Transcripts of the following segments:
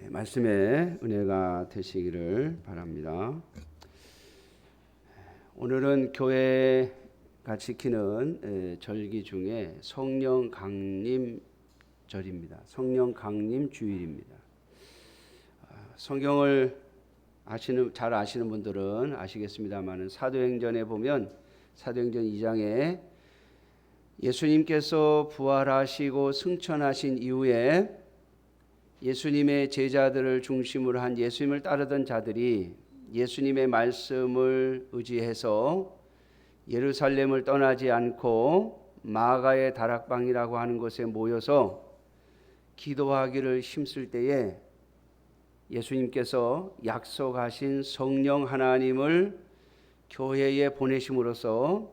예, 말씀의 은혜가 되시기를 바랍니다. 오늘은 교회가 지키는 예, 절기 중에 성령 강림 절입니다. 성령 강림 주일입니다. 아, 성경을 아시는 잘 아시는 분들은 아시겠습니다만은 사도행전에 보면 사도행전 2장에 예수님께서 부활하시고 승천하신 이후에 예수님의 제자들을 중심으로 한 예수님을 따르던 자들이 예수님의 말씀을 의지해서 예루살렘을 떠나지 않고 마가의 다락방이라고 하는 곳에 모여서 기도하기를 힘쓸 때에 예수님께서 약속하신 성령 하나님을 교회에 보내심으로써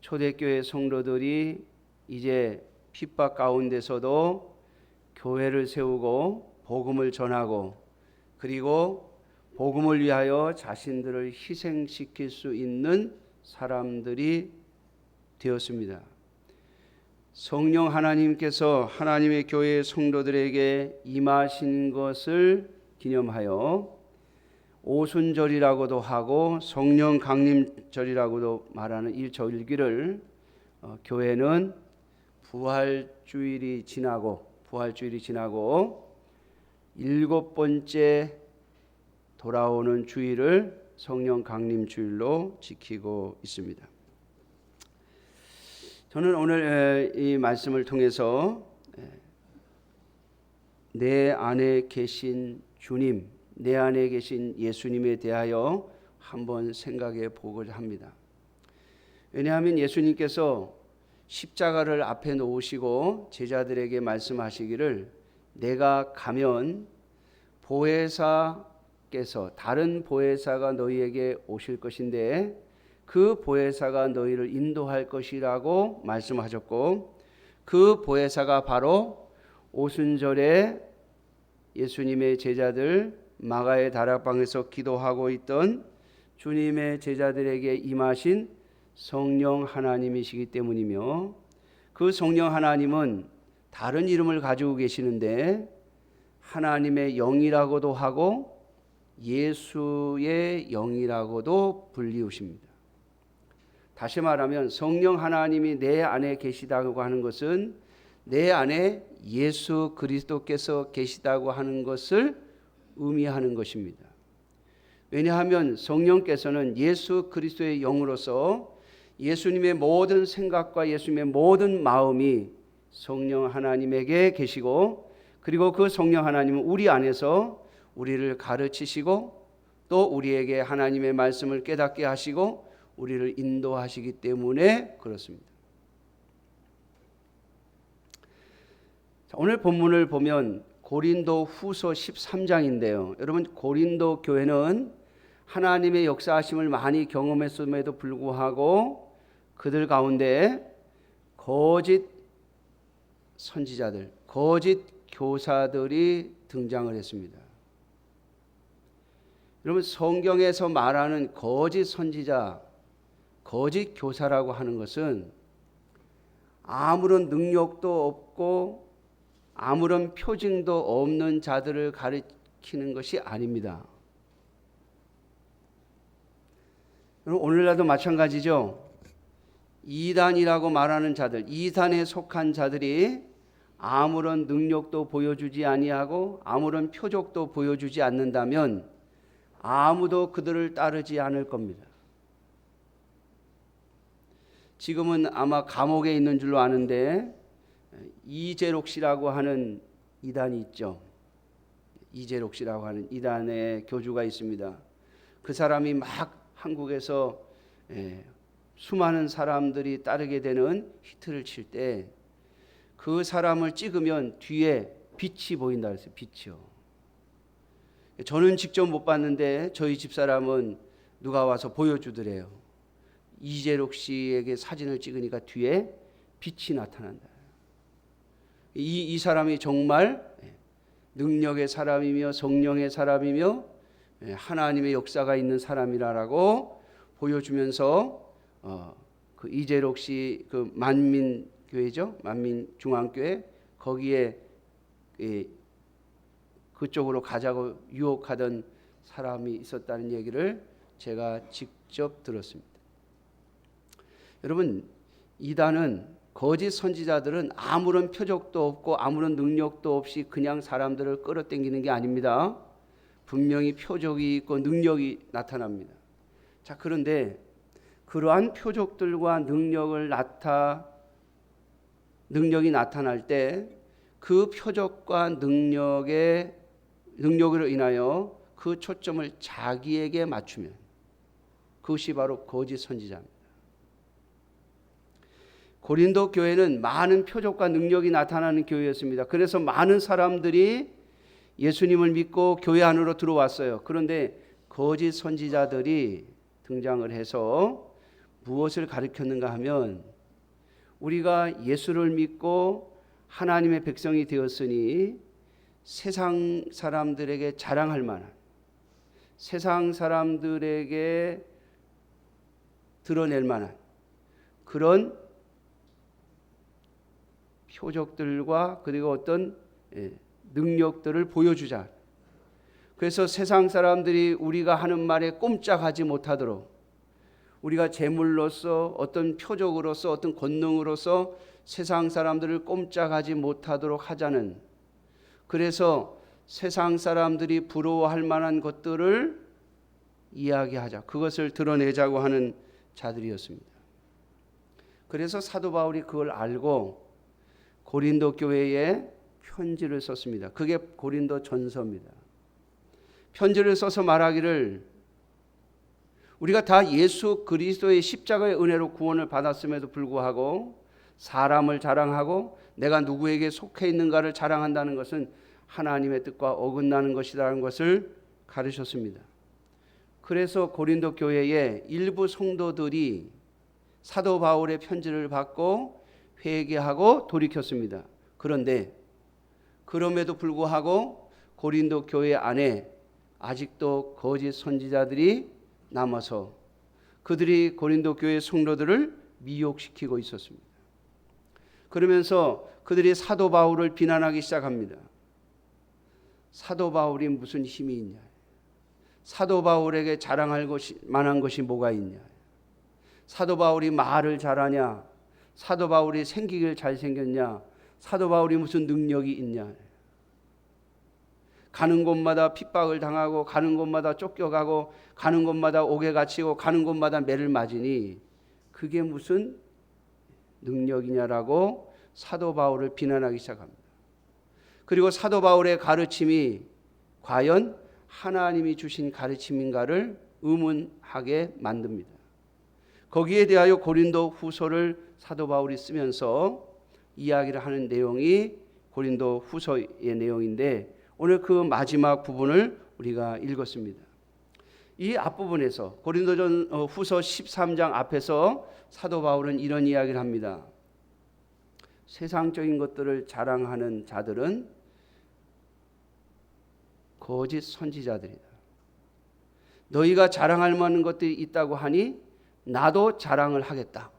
초대교회 성도들이 이제 핍박 가운데서도 교회를 세우고 복음을 전하고 그리고 복음을 위하여 자신들을 희생시킬 수 있는 사람들이 되었습니다. 성령 하나님께서 하나님의 교회 성도들에게 임하신 것을 기념하여 오순절이라고도 하고 성령 강림절이라고도 말하는 이 절기를 어, 교회는 부활주일이 지나고 부활주일이 지나고 일곱 번째 돌아오는 주일을 성령 강림 주일로 지키고 있습니다. 저는 오늘 이 말씀을 통해서 내 안에 계신 주님, 내 안에 계신 예수님에 대하여 한번 생각해 보고자 합니다. 왜냐하면 예수님께서 십자가를 앞에 놓으시고 제자들에게 말씀하시기를 내가 가면 보혜사께서 다른 보혜사가 너희에게 오실 것인데 그 보혜사가 너희를 인도할 것이라고 말씀하셨고 그 보혜사가 바로 오순절에 예수님의 제자들 마가의 다락방에서 기도하고 있던 주님의 제자들에게 임하신 성령 하나님이시기 때문이며 그 성령 하나님은 다른 이름을 가지고 계시는데 하나님의 영이라고도 하고 예수의 영이라고도 불리우십니다. 다시 말하면 성령 하나님이 내 안에 계시다고 하는 것은 내 안에 예수 그리스도께서 계시다고 하는 것을 의미하는 것입니다. 왜냐하면 성령께서는 예수 그리스도의 영으로서 예수님의 모든 생각과 예수님의 모든 마음이 성령 하나님에게 계시고 그리고 그 성령 하나님은 우리 안에서 우리를 가르치시고 또 우리에게 하나님의 말씀을 깨닫게 하시고 우리를 인도하시기 때문에 그렇습니다. 오늘 본문을 보면 고린도 후서 13장인데요. 여러분 고린도 교회는 하나님의 역사하심을 많이 경험했음에도 불구하고 그들 가운데 거짓 선지자들, 거짓 교사들이 등장을 했습니다. 여러분 성경에서 말하는 거짓 선지자, 거짓 교사라고 하는 것은 아무런 능력도 없고 아무런 표징도 없는 자들을 가리키는 것이 아닙니다. 오늘날도 마찬가지죠. 이단이라고 말하는 자들, 이단에 속한 자들이 아무런 능력도 보여주지 아니하고 아무런 표적도 보여주지 않는다면 아무도 그들을 따르지 않을 겁니다. 지금은 아마 감옥에 있는 줄로 아는데 이재록 씨라고 하는 이단이 있죠. 이재록 씨라고 하는 이단의 교주가 있습니다. 그 사람이 막 한국에서 예, 수많은 사람들이 따르게 되는 히트를 칠 때 그 사람을 찍으면 뒤에 빛이 보인다 그랬어요. 빛이요. 저는 직접 못 봤는데 저희 집 사람은 누가 와서 보여주더래요. 이재록 씨에게 사진을 찍으니까 뒤에 빛이 나타난다. 이, 이 사람이 정말 능력의 사람이며 성령의 사람이며 하나님의 역사가 있는 사람이라고 보여주면서 어, 그 이재록 씨 그 만민 교회죠 만민 중앙교회 거기에 예, 그쪽으로 가자고 유혹하던 사람이 있었다는 얘기를 제가 직접 들었습니다. 여러분 이단은 거짓 선지자들은 아무런 표적도 없고 아무런 능력도 없이 그냥 사람들을 끌어당기는 게 아닙니다. 분명히 표적이 있고 능력이 나타납니다. 자 그런데 그러한 표적들과 능력을 나타 능력이 나타날 때 그 표적과 능력의 능력으로 인하여 그 초점을 자기에게 맞추면 그것이 바로 거짓 선지자입니다. 고린도 교회는 많은 표적과 능력이 나타나는 교회였습니다. 그래서 많은 사람들이 예수님을 믿고 교회 안으로 들어왔어요. 그런데 거짓 선지자들이 등장을 해서 무엇을 가르쳤는가 하면 우리가 예수를 믿고 하나님의 백성이 되었으니 세상 사람들에게 자랑할 만한 세상 사람들에게 드러낼 만한 그런 표적들과 그리고 어떤 예, 능력들을 보여주자. 그래서 세상 사람들이 우리가 하는 말에 꼼짝하지 못하도록 우리가 재물로서 어떤 표적으로서 어떤 권능으로서 세상 사람들을 꼼짝하지 못하도록 하자는 그래서 세상 사람들이 부러워할 만한 것들을 이야기하자. 그것을 드러내자고 하는 자들이었습니다. 그래서 사도 바울이 그걸 알고 고린도 교회에 편지를 썼습니다. 그게 고린도 전서입니다. 편지를 써서 말하기를 우리가 다 예수 그리스도의 십자가의 은혜로 구원을 받았음에도 불구하고 사람을 자랑하고 내가 누구에게 속해 있는가를 자랑한다는 것은 하나님의 뜻과 어긋나는 것이라는 것을 가르쳤습니다. 그래서 고린도 교회의 일부 성도들이 사도 바울의 편지를 받고 회개하고 돌이켰습니다. 그런데 그럼에도 불구하고 고린도 교회 안에 아직도 거짓 선지자들이 남아서 그들이 고린도 교회 성도들을 미혹시키고 있었습니다. 그러면서 그들이 사도 바울을 비난하기 시작합니다. 사도 바울이 무슨 힘이 있냐? 사도 바울에게 자랑할 것이 만한 것이 뭐가 있냐? 사도 바울이 말을 잘하냐? 사도 바울이 생기길 잘생겼냐? 사도 바울이 무슨 능력이 있냐? 가는 곳마다 핍박을 당하고 가는 곳마다 쫓겨가고 가는 곳마다 옥에 갇히고 가는 곳마다 매를 맞으니 그게 무슨 능력이냐라고 사도 바울을 비난하기 시작합니다. 그리고 사도 바울의 가르침이 과연 하나님이 주신 가르침인가를 의문하게 만듭니다. 거기에 대하여 고린도 후서를 사도 바울이 쓰면서 이야기를 하는 내용이 고린도 후서의 내용인데 오늘 그 마지막 부분을 우리가 읽었습니다. 이 앞부분에서 고린도전 어, 후서 13장 앞에서 사도 바울은 이런 이야기를 합니다. 세상적인 것들을 자랑하는 자들은 거짓 선지자들이다. 너희가 자랑할 만한 것들이 있다고 하니 나도 자랑을 하겠다.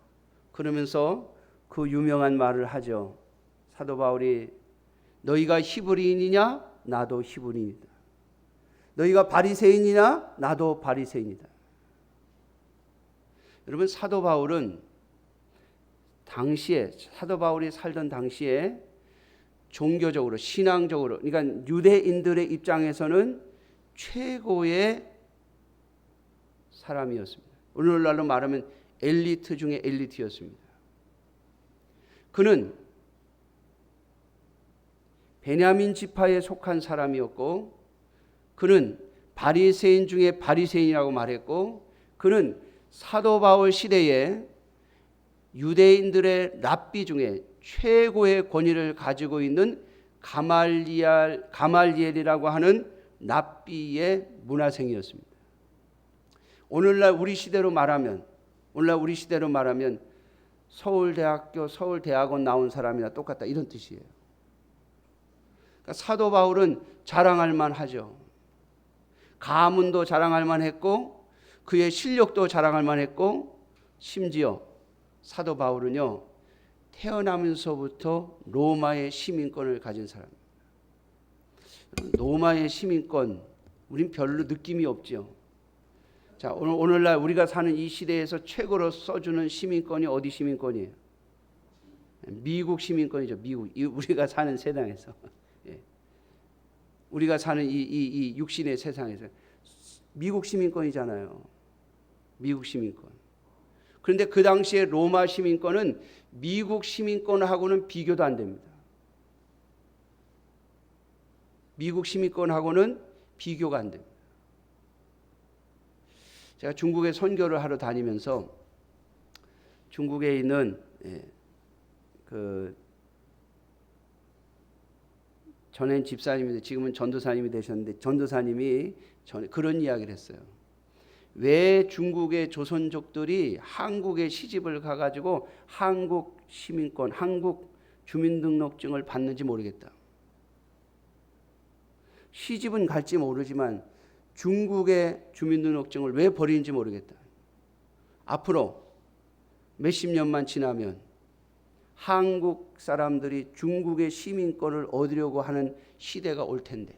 그러면서 그 유명한 말을 하죠. 사도 바울이 너희가 히브리인이냐? 나도 히브리인이다. 너희가 바리새인이냐? 나도 바리새인이다. 여러분 사도 바울은 당시에 사도 바울이 살던 당시에 종교적으로 신앙적으로 그러니까 유대인들의 입장에서는 최고의 사람이었습니다. 오늘날로 말하면 엘리트 중에 엘리트였습니다. 그는 베냐민 지파에 속한 사람이었고 그는 바리새인 중에 바리새인이라고 말했고 그는 사도 바울 시대에 유대인들의 랍비 중에 최고의 권위를 가지고 있는 가말리알 가말리엘이라고 하는 랍비의 문화생이었습니다. 오늘날 우리 시대로 말하면 오늘날 우리 시대로 말하면 서울대학교 서울대학원 나온 사람이나 똑같다 이런 뜻이에요. 그러니까 사도 바울은 자랑할 만하죠. 가문도 자랑할 만했고 그의 실력도 자랑할 만했고 심지어 사도 바울은요 태어나면서부터 로마의 시민권을 가진 사람. 로마의 시민권 우린 별로 느낌이 없죠. 자 오늘 오늘날 우리가 사는 이 시대에서 최고로 써주는 시민권이 어디 시민권이에요? 미국 시민권이죠. 미국 이 우리가 사는 세상에서 예. 우리가 사는 이, 이, 이 육신의 세상에서 미국 시민권이잖아요. 미국 시민권. 그런데 그 당시에 로마 시민권은 미국 시민권하고는 비교도 안 됩니다. 미국 시민권하고는 비교가 안 됩니다. 제가 중국에 선교를 하러 다니면서 중국에 있는 예, 그 전엔 집사님인데 지금은 전도사님이 되셨는데 전도사님이 전 그런 이야기를 했어요. 왜 중국의 조선족들이 한국에 시집을 가가지고 한국 시민권, 한국 주민등록증을 받는지 모르겠다. 시집은 갈지 모르지만 중국의 주민등록증을 왜 버리는지 모르겠다. 앞으로 몇십 년만 지나면 한국 사람들이 중국의 시민권을 얻으려고 하는 시대가 올 텐데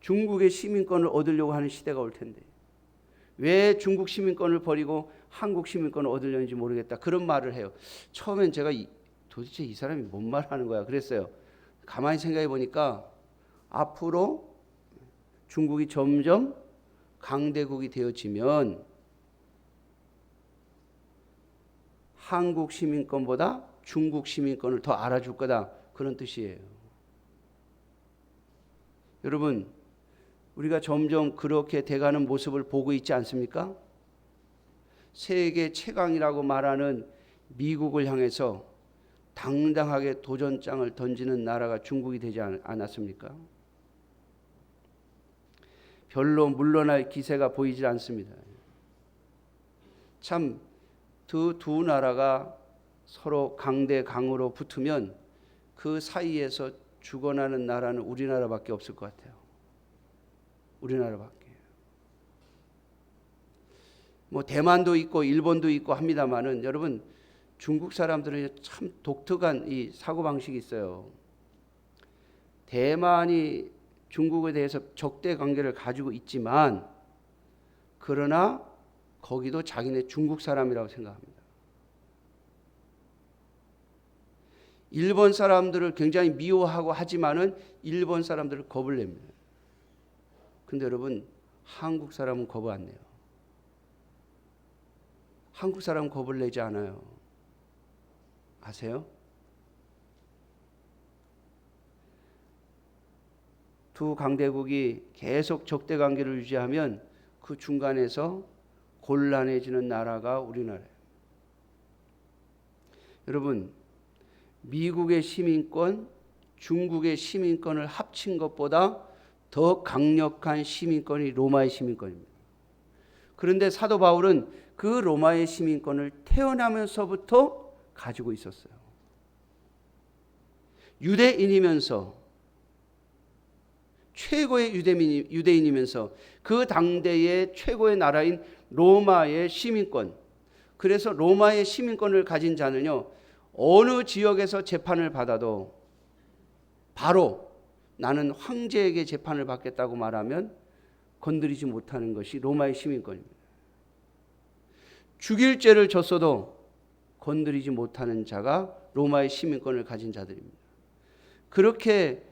중국의 시민권을 얻으려고 하는 시대가 올 텐데 왜 중국 시민권을 버리고 한국 시민권을 얻으려는지 모르겠다 그런 말을 해요. 처음엔 제가 이, 도대체 이 사람이 뭔 말하는 거야 그랬어요. 가만히 생각해 보니까 앞으로 중국이 점점 강대국이 되어지면 한국 시민권보다 중국 시민권을 더 알아줄 거다 그런 뜻이에요. 여러분 우리가 점점 그렇게 돼가는 모습을 보고 있지 않습니까? 세계 최강이라고 말하는 미국을 향해서 당당하게 도전장을 던지는 나라가 중국이 되지 않았습니까? 별로 물러날 기세가 보이질 않습니다. 참, 그두 나라가 서로 강대 강으로 붙으면 그 사이에서 죽어나는 나라는 우리나라밖에 없을 것 같아요. 우리나라밖에. 뭐 대만도 있고 일본도 있고 합니다만은 여러분 중국 사람들은 참 독특한 이 사고 방식이 있어요. 대만이 중국에 대해서 적대 관계를 가지고 있지만 그러나 거기도 자기네 중국 사람이라고 생각합니다. 일본 사람들을 굉장히 미워하고 하지만은 일본 사람들을 겁을 냅니다. 근데 여러분 한국 사람은 겁을 안 내요. 한국 사람은 겁을 내지 않아요. 아세요? 두 강대국이 계속 적대 관계를 유지하면 그 중간에서 곤란해지는 나라가 우리나라예요. 여러분, 미국의 시민권, 중국의 시민권을 합친 것보다 더 강력한 시민권이 로마의 시민권입니다. 그런데 사도 바울은 그 로마의 시민권을 태어나면서부터 가지고 있었어요. 유대인이면서 최고의 유대민, 유대인이면서 그 당대의 최고의 나라인 로마의 시민권. 그래서 로마의 시민권을 가진 자는요, 어느 지역에서 재판을 받아도 바로 나는 황제에게 재판을 받겠다고 말하면 건드리지 못하는 것이 로마의 시민권입니다. 죽일 죄를 졌어도 건드리지 못하는 자가 로마의 시민권을 가진 자들입니다. 그렇게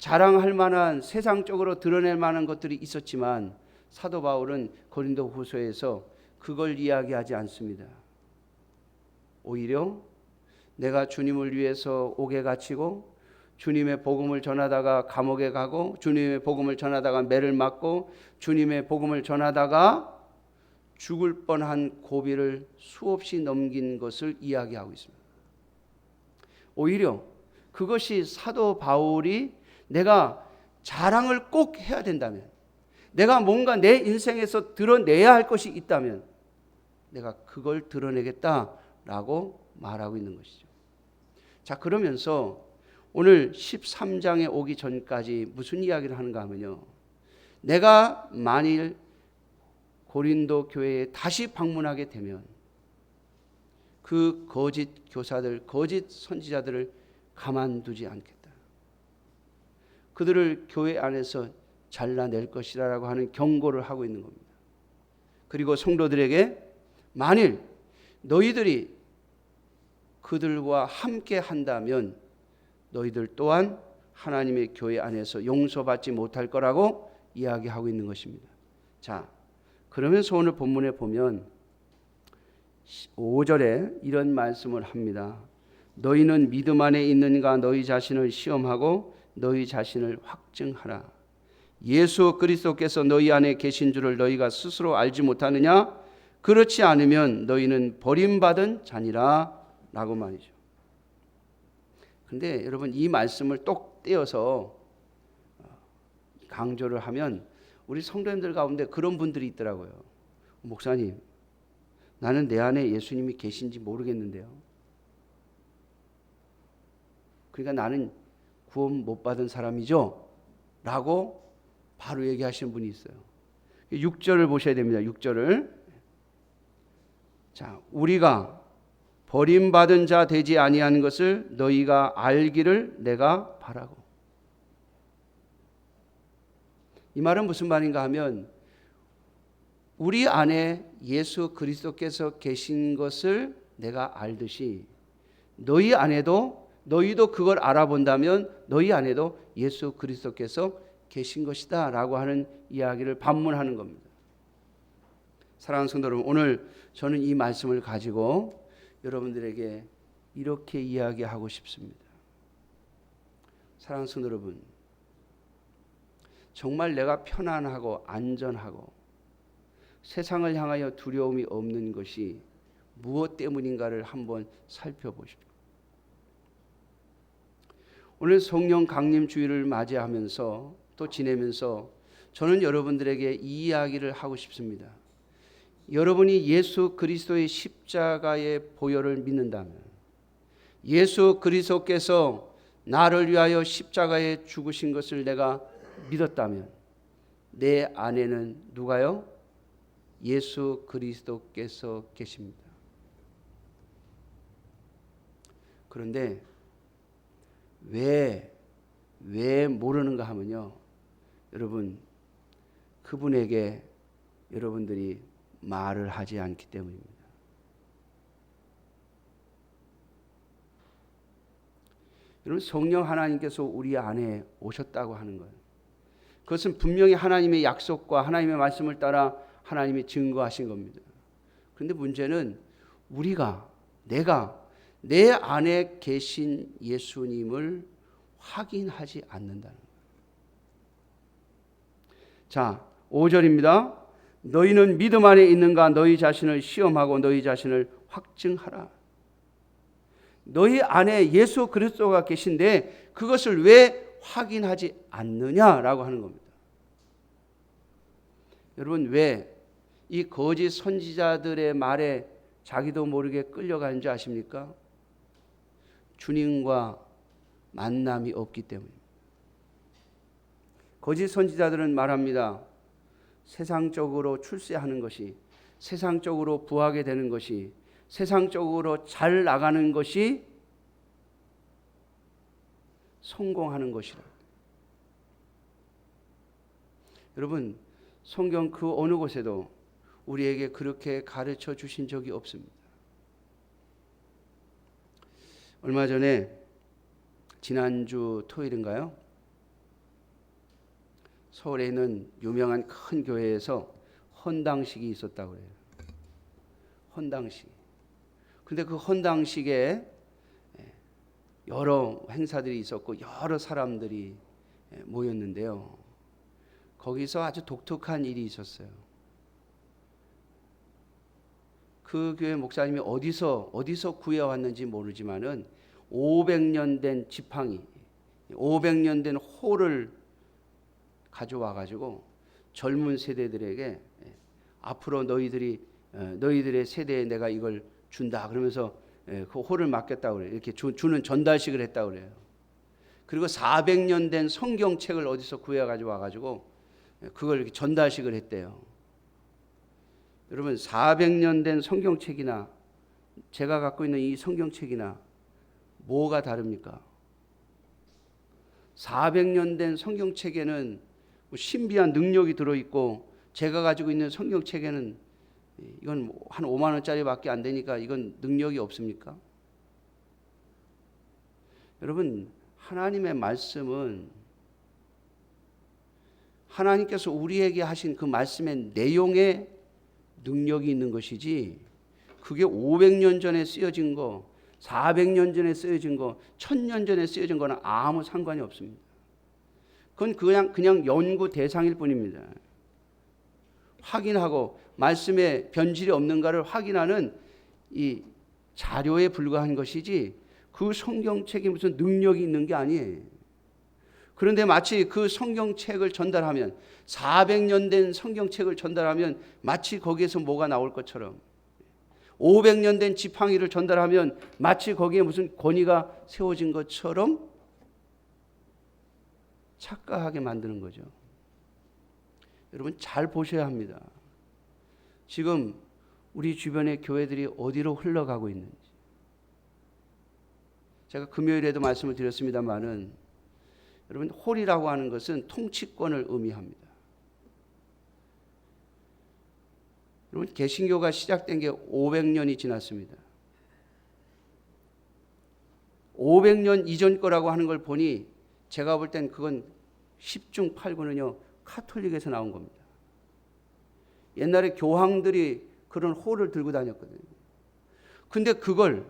자랑할 만한 세상적으로 드러낼 만한 것들이 있었지만 사도 바울은 고린도 후서에서 그걸 이야기하지 않습니다. 오히려 내가 주님을 위해서 옥에 갇히고 주님의 복음을 전하다가 감옥에 가고 주님의 복음을 전하다가 매를 맞고 주님의 복음을 전하다가 죽을 뻔한 고비를 수없이 넘긴 것을 이야기하고 있습니다. 오히려 그것이 사도 바울이 내가 자랑을 꼭 해야 된다면 내가 뭔가 내 인생에서 드러내야 할 것이 있다면 내가 그걸 드러내겠다라고 말하고 있는 것이죠. 자, 그러면서 오늘 13장에 오기 전까지 무슨 이야기를 하는가 하면요. 내가 만일 고린도 교회에 다시 방문하게 되면 그 거짓 교사들, 거짓 선지자들을 가만두지 않겠다. 그들을 교회 안에서 잘라낼 것이라고 하는 경고를 하고 있는 겁니다. 그리고 성도들에게 만일 너희들이 그들과 함께 한다면 너희들 또한 하나님의 교회 안에서 용서받지 못할 거라고 이야기하고 있는 것입니다. 자, 그러면서 오늘 본문에 보면 5절에 이런 말씀을 합니다. 너희는 믿음 안에 있는가 너희 자신을 시험하고 너희 자신을 확증하라. 예수 그리스도께서 너희 안에 계신 줄을 너희가 스스로 알지 못하느냐? 그렇지 않으면 너희는 버림받은 자니라 라고 말이죠. 근데 여러분 이 말씀을 똑 떼어서 강조를 하면 우리 성도님들 가운데 그런 분들이 있더라고요. 목사님, 나는 내 안에 예수님이 계신지 모르겠는데요. 그러니까 나는 구원 못 받은 사람이죠? 라고 바로 얘기하시는 분이 있어요. 6절을 보셔야 됩니다. 6절을. 자, 우리가 버림받은 자 되지 아니하는 것을 너희가 알기를 내가 바라고. 이 말은 무슨 말인가 하면 우리 안에 예수 그리스도께서 계신 것을 내가 알듯이 너희 안에도 너희도 그걸 알아본다면 너희 안에도 예수 그리스도께서 계신 것이다라고 하는 이야기를 반문하는 겁니다. 사랑하는 성도 여러분, 오늘 저는 이 말씀을 가지고 여러분들에게 이렇게 이야기하고 싶습니다. 사랑하는 성도 여러분, 정말 내가 편안하고 안전하고 세상을 향하여 두려움이 없는 것이 무엇 때문인가를 한번 살펴보십시오. 오늘 성령 강림 주일을 맞이하면서 또 지내면서 저는 여러분들에게 이 이야기를 하고 싶습니다. 여러분이 예수 그리스도의 십자가의 보혈을 믿는다면 예수 그리스도께서 나를 위하여 십자가에 죽으신 것을 내가 믿었다면 내 안에는 누가요? 예수 그리스도께서 계십니다. 그런데 왜, 왜 모르는가 하면요. 여러분, 그분에게 여러분들이 말을 하지 않기 때문입니다. 여러분, 성령 하나님께서 우리 안에 오셨다고 하는 거예요. 그것은 분명히 하나님의 약속과 하나님의 말씀을 따라 하나님이 증거하신 겁니다. 그런데 문제는 우리가 내가 내 안에 계신 예수님을 확인하지 않는다는. 자, 5절입니다. 너희는 믿음 안에 있는가 너희 자신을 시험하고 너희 자신을 확증하라. 너희 안에 예수 그리스도가 계신데 그것을 왜 확인하지 않느냐라고 하는 겁니다. 여러분 왜 이 거짓 선지자들의 말에 자기도 모르게 끌려가는지 아십니까? 주님과 만남이 없기 때문입니다. 거짓 선지자들은 말합니다. 세상적으로 출세하는 것이 세상적으로 부하게 되는 것이 세상적으로 잘 나가는 것이 성공하는 것이라. 여러분, 성경 그 어느 곳에도 우리에게 그렇게 가르쳐 주신 적이 없습니다. 얼마 전에 지난주 토요일인가요? 서울에 있는 유명한 큰 교회에서 헌당식이 있었다고 해요. 헌당식. 근데 그 헌당식에 여러 행사들이 있었고 여러 사람들이 모였는데요. 거기서 아주 독특한 일이 있었어요. 그 교회 목사님이 어디서 어디서 구해왔는지 모르지만은 500년 된 지팡이, 500년 된 호를 가져와 가지고 젊은 세대들에게 예, 앞으로 너희들이 어, 너희들의 세대에 내가 이걸 준다 그러면서 예, 그 호를 맡겼다고 그래요. 이렇게 주, 는 전달식을 했다고 그래요. 그리고 400년 된 성경책을 어디서 구해 가지고 와 가지고 예, 그걸 이렇게 전달식을 했대요. 여러분 400년 된 성경책이나 제가 갖고 있는 이 성경책이나 뭐가 다릅니까? 400년 된 성경책에는 뭐 신비한 능력이 들어 있고 제가 가지고 있는 성경책에는 이건 뭐한 5만 원짜리밖에 안 되니까 이건 능력이 없습니까? 여러분 하나님의 말씀은 하나님께서 우리에게 하신 그 말씀의 내용에 능력이 있는 것이지 그게 500년 전에 쓰여진 거, 400년 전에 쓰여진 거, 1000년 전에 쓰여진 거는 아무 상관이 없습니다. 그건 그냥 그냥 연구 대상일 뿐입니다. 확인하고 말씀에 변질이 없는가를 확인하는 이 자료에 불과한 것이지 그 성경책에 무슨 능력이 있는 게 아니에요. 그런데 마치 그 성경책을 전달하면 400년 된 성경책을 전달하면 마치 거기에서 뭐가 나올 것처럼 500년 된 지팡이를 전달하면 마치 거기에 무슨 권위가 세워진 것처럼 착각하게 만드는 거죠. 여러분 잘 보셔야 합니다. 지금 우리 주변의 교회들이 어디로 흘러가고 있는지. 제가 금요일에도 말씀을 드렸습니다만은 여러분 홀이라고 하는 것은 통치권을 의미합니다. 여러분 개신교가 시작된 게 500년이 지났습니다. 500년 이전 거라고 하는 걸 보니 제가 볼 땐 그건 10중 8구는요 카톨릭에서 나온 겁니다. 옛날에 교황들이 그런 호를 들고 다녔거든요. 근데 그걸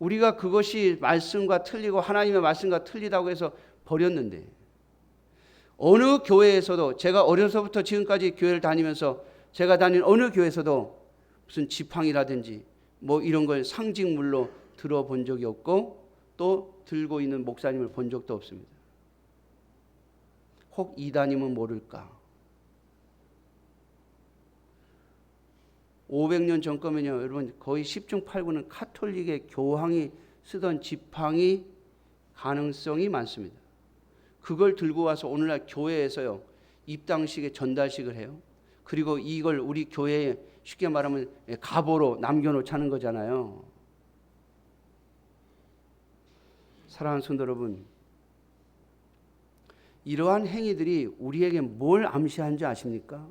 우리가 그것이 말씀과 틀리고 하나님의 말씀과 틀리다고 해서 버렸는데 어느 교회에서도 제가 어려서부터 지금까지 교회를 다니면서 제가 다닌 어느 교회에서도 무슨 지팡이라든지 뭐 이런 걸 상징물로 들어본 적이 없고 또 들고 있는 목사님을 본 적도 없습니다. 혹 이단임은 모를까? 500년 전 거면요, 여러분 거의 10중 8구는 카톨릭의 교황이 쓰던 지팡이 가능성이 많습니다. 그걸 들고 와서 오늘날 교회에서요 입당식에 전달식을 해요. 그리고 이걸 우리 교회에 쉽게 말하면 가보로 남겨놓자는 거잖아요. 사랑하는 성도 여러분, 이러한 행위들이 우리에게 뭘 암시하는지 아십니까?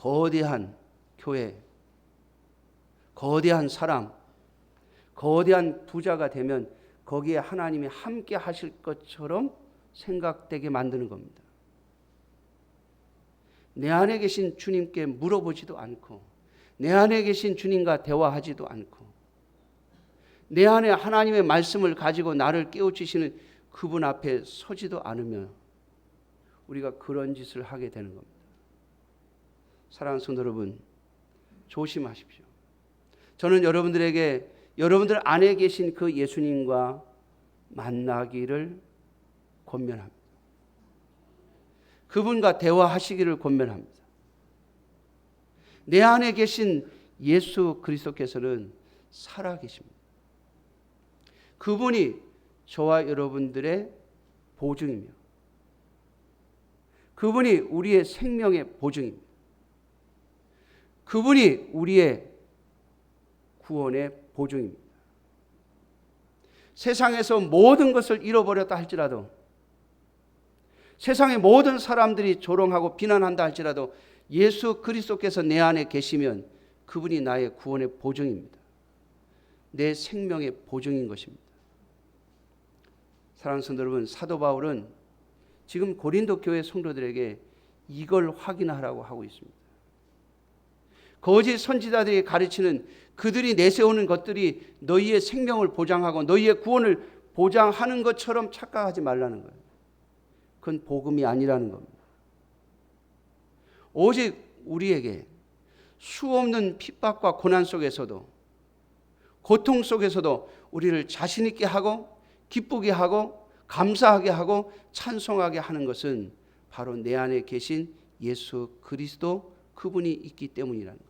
거대한 교회, 거대한 사람, 거대한 부자가 되면 거기에 하나님이 함께 하실 것처럼 생각되게 만드는 겁니다. 내 안에 계신 주님께 물어보지도 않고, 내 안에 계신 주님과 대화하지도 않고, 내 안에 하나님의 말씀을 가지고 나를 깨우치시는 그분 앞에 서지도 않으며 우리가 그런 짓을 하게 되는 겁니다. 사랑하는 성도 여러분, 조심하십시오. 저는 여러분들에게 여러분들 안에 계신 그 예수님과 만나기를 권면합니다. 그분과 대화하시기를 권면합니다. 내 안에 계신 예수 그리스도께서는 살아 계십니다. 그분이 저와 여러분들의 보증이며 그분이 우리의 생명의 보증입니다. 그분이 우리의 구원의 보증입니다. 세상에서 모든 것을 잃어버렸다 할지라도 세상의 모든 사람들이 조롱하고 비난한다 할지라도 예수 그리스도께서 내 안에 계시면 그분이 나의 구원의 보증입니다. 내 생명의 보증인 것입니다. 사랑하는 성도 여러분, 사도 바울은 지금 고린도 교회 성도들에게 이걸 확인하라고 하고 있습니다. 거짓 선지자들이 가르치는 그들이 내세우는 것들이 너희의 생명을 보장하고 너희의 구원을 보장하는 것처럼 착각하지 말라는 거예요. 그건 복음이 아니라는 겁니다. 오직 우리에게 수없는 핍박과 고난 속에서도 고통 속에서도 우리를 자신 있게 하고 기쁘게 하고 감사하게 하고 찬송하게 하는 것은 바로 내 안에 계신 예수 그리스도 그분이 있기 때문이라는 겁니다.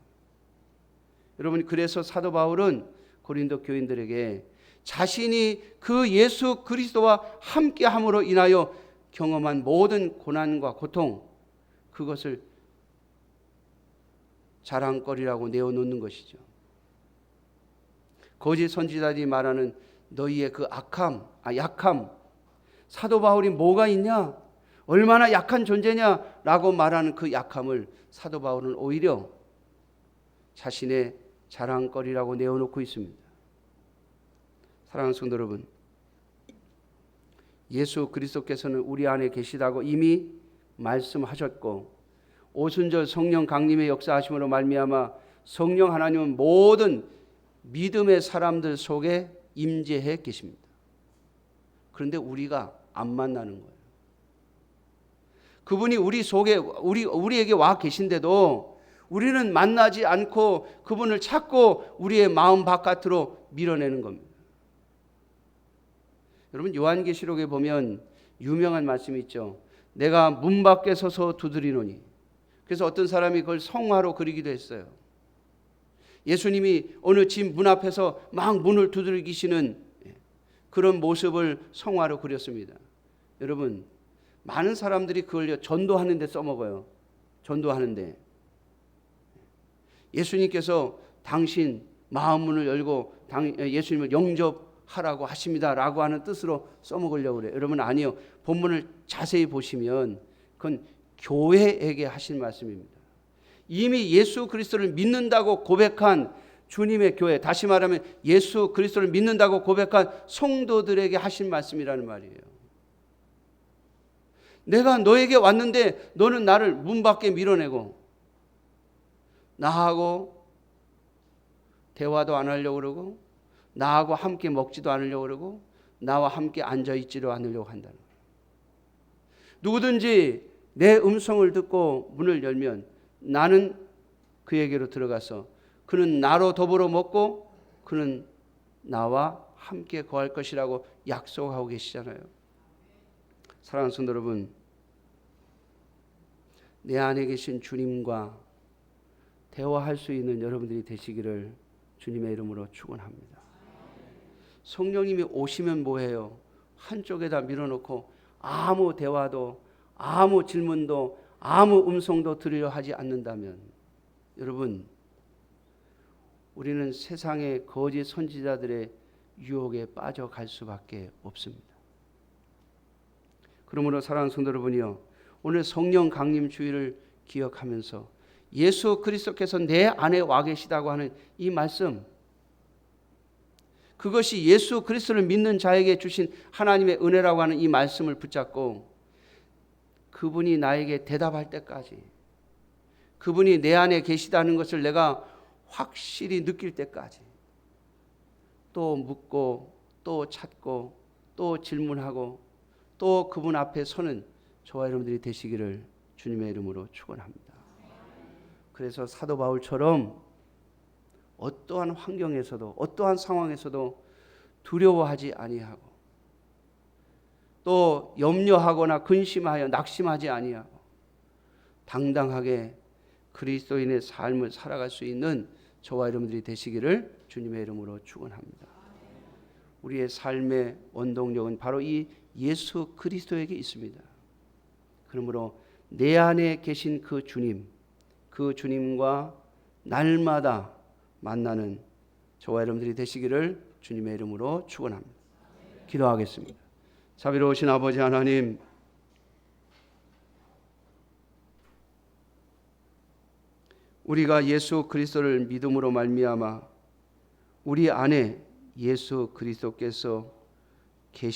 여러분 그래서 사도 바울은 고린도 교인들에게 자신이 그 예수 그리스도와 함께 함으로 인하여 경험한 모든 고난과 고통 그것을 자랑거리라고 내어놓는 것이죠. 거짓 선지자들이 말하는 너희의 그 악함, 아 약함, 사도 바울이 뭐가 있냐? 얼마나 약한 존재냐라고 말하는 그 약함을 사도 바울은 오히려 자신의 자랑거리라고 내어놓고 있습니다. 사랑하는 성도 여러분, 예수 그리스도께서는 우리 안에 계시다고 이미 말씀하셨고 오순절 성령 강림의 역사하심으로 말미암아 성령 하나님은 모든 믿음의 사람들 속에 임재해 계십니다. 그런데 우리가 안 만나는 거예요. 그분이 우리 속에 우리 우리에게 와 계신데도 우리는 만나지 않고 그분을 찾고 우리의 마음 바깥으로 밀어내는 겁니다. 여러분 요한계시록에 보면 유명한 말씀이 있죠. 내가 문 밖에 서서 두드리노니. 그래서 어떤 사람이 그걸 성화로 그리기도 했어요. 예수님이 어느 집 문 앞에서 막 문을 두들기시는 그런 모습을 성화로 그렸습니다. 여러분 많은 사람들이 그걸 전도하는데 써먹어요. 전도하는데 예수님께서 당신 마음 문을 열고 예수님을 영접하라고 하십니다라고 하는 뜻으로 써먹으려고 그래요. 여러분 아니요. 본문을 자세히 보시면 그건 교회에게 하신 말씀입니다. 이미 예수 그리스도를 믿는다고 고백한 주님의 교회, 다시 말하면 예수 그리스도를 믿는다고 고백한 성도들에게 하신 말씀이라는 말이에요. 내가 너에게 왔는데 너는 나를 문 밖에 밀어내고 나하고 대화도 안 하려고 그러고 나하고 함께 먹지도 않으려고 그러고 나와 함께 앉아 있지도 않으려고 한다는 거예요. 누구든지 내 음성을 듣고 문을 열면 나는 그에게로 들어가서 그는 나로 더불어 먹고 그는 나와 함께 거할 것이라고 약속하고 계시잖아요. 사랑하는 성도 여러분, 내 안에 계신 주님과 대화할 수 있는 여러분들이 되시기를 주님의 이름으로 축원합니다. 성령님이 오시면 뭐해요? 한쪽에다 밀어놓고 아무 대화도 아무 질문도 아무 음성도 들으려 하지 않는다면 여러분 우리는 세상의 거짓 선지자들의 유혹에 빠져갈 수밖에 없습니다. 그러므로 사랑하는 성도 여러분이요 오늘 성령 강림 주의를 기억하면서 예수 그리스도께서 내 안에 와 계시다고 하는 이 말씀 그것이 예수 그리스도를 믿는 자에게 주신 하나님의 은혜라고 하는 이 말씀을 붙잡고 그분이 나에게 대답할 때까지 그분이 내 안에 계시다는 것을 내가 확실히 느낄 때까지 또 묻고 또 찾고 또 질문하고 또 그분 앞에 서는 저와 여러분들이 되시기를 주님의 이름으로 축원합니다. 그래서 사도 바울처럼 어떠한 환경에서도 어떠한 상황에서도 두려워하지 아니하고 또 염려하거나 근심하여 낙심하지 아니하고 당당하게 그리스도인의 삶을 살아갈 수 있는 저와 여러분들이 되시기를 주님의 이름으로 축원합니다. 우리의 삶의 원동력은 바로 이 예수 그리스도에게 있습니다. 그러므로 내 안에 계신 그 주님, 그 주님과 날마다 만나는 저와 여러분들이 되시기를 주님의 이름으로 축원합니다. 기도하겠습니다. 자비로우신 아버지 하나님 우리가 예수 그리스도를 믿음으로 말미암아 우리 안에 예수 그리스도께서